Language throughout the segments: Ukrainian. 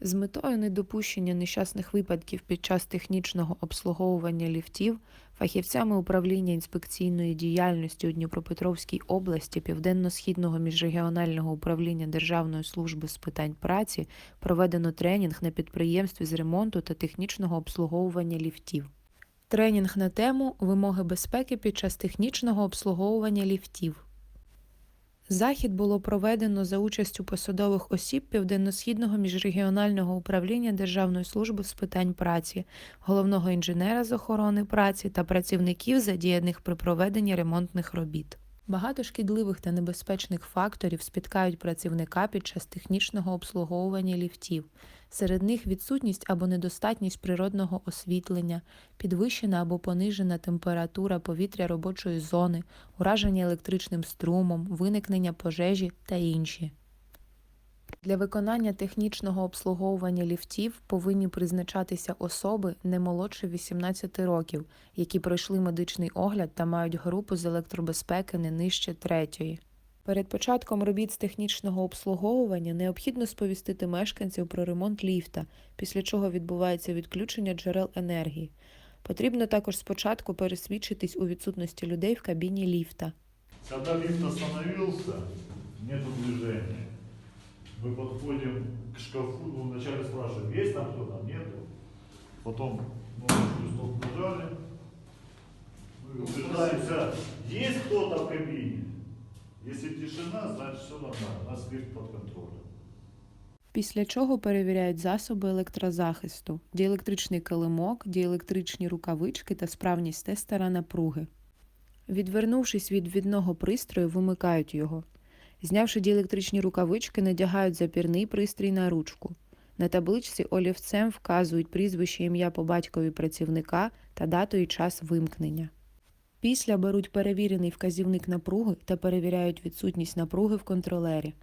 З метою недопущення нещасних випадків під час технічного обслуговування ліфтів фахівцями управління інспекційної діяльності у Дніпропетровській області Південно-Східного міжрегіонального управління Державної служби з питань праці проведено тренінг на підприємстві з ремонту та технічного обслуговування ліфтів. Тренінг на тему Вимоги безпеки під час технічного обслуговування ліфтів. Захід було проведено за участю посадових осіб Південно-Східного міжрегіонального управління Державної служби з питань праці, головного інженера з охорони праці та працівників, задіяних при проведенні ремонтних робіт. Багато шкідливих та небезпечних факторів спіткають працівника під час технічного обслуговування ліфтів. Серед них відсутність або недостатність природного освітлення, підвищена або понижена температура повітря робочої зони, ураження електричним струмом, виникнення пожежі та інші. Для виконання технічного обслуговування ліфтів повинні призначатися особи не молодше 18 років, які пройшли медичний огляд та мають групу з електробезпеки не нижче третьої. Перед початком робіт з технічного обслуговування необхідно сповістити мешканців про ремонт ліфта, після чого відбувається відключення джерел енергії. Потрібно також спочатку пересвідчитись у відсутності людей в кабіні ліфта. Когда лифт остановился, нету движения. Мы подходим к шкафу, ну, вначале спрашиваем, есть там кто-то, нету. Потом ну, стоп нажали. Мы убеждаемся, есть кто-то в кабине. Если тишина, значит все нормально, у нас лифт под контролем. Після чого перевіряють засоби електрозахисту, діелектричний килимок, діелектричні рукавички та справність тестера напруги. Відвернувшись від відного пристрою, вимикають його. Знявши діелектричні рукавички, надягають запірний пристрій на ручку. На табличці олівцем вказують прізвище ім'я по батькові працівника та дату і час вимкнення. Після беруть перевірений вказівник напруги та перевіряють відсутність напруги в контролері.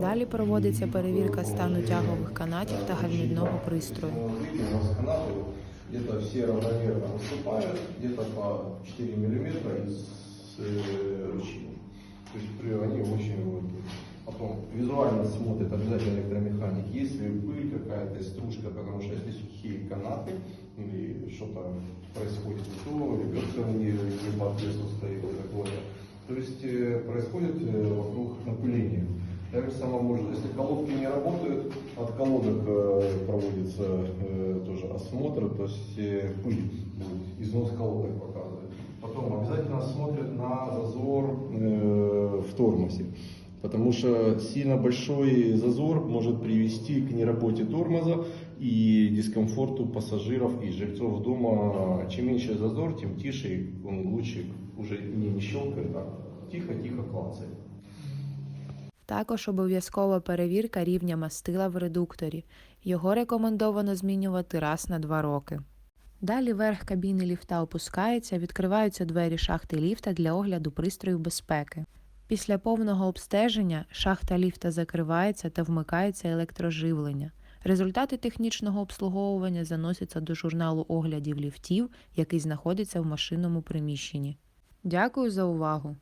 Далі проводиться перевірка стану тягових канатів та гальмівного пристрою. Где-то все равномерно по 4 миллиметра из Потом визуально смотрит обязательно электромеханик, есть ли пыль какая-то, стружка, потому что если сухие канаты или что-то происходит, то ребенка не, не по ответству стоит такое. То есть э, происходит э, вокруг напыление. Так же самое может, если колодки не работают, от колодок э, проводится тоже осмотр, то есть пыль будет, износ колодок показывает. Потом обязательно смотрят на зазор в тормозе. Потому что сильно большой зазор может привести к неработе тормоза и дискомфорту пассажиров и жильцов дома. Чем меньше зазор, тем тише он лучше уже не, не щелкает, а тихо-тихо клацает. Також обов'язкова перевірка рівня мастила в редукторі. Його рекомендовано змінювати раз на два роки. Далі верх кабіни ліфта опускається, відкриваються двері шахти ліфта для огляду пристроїв безпеки. Після повного обстеження шахта ліфта закривається та вмикається електроживлення. Результати технічного обслуговування заносяться до журналу оглядів ліфтів, який знаходиться в машинному приміщенні. Дякую за увагу!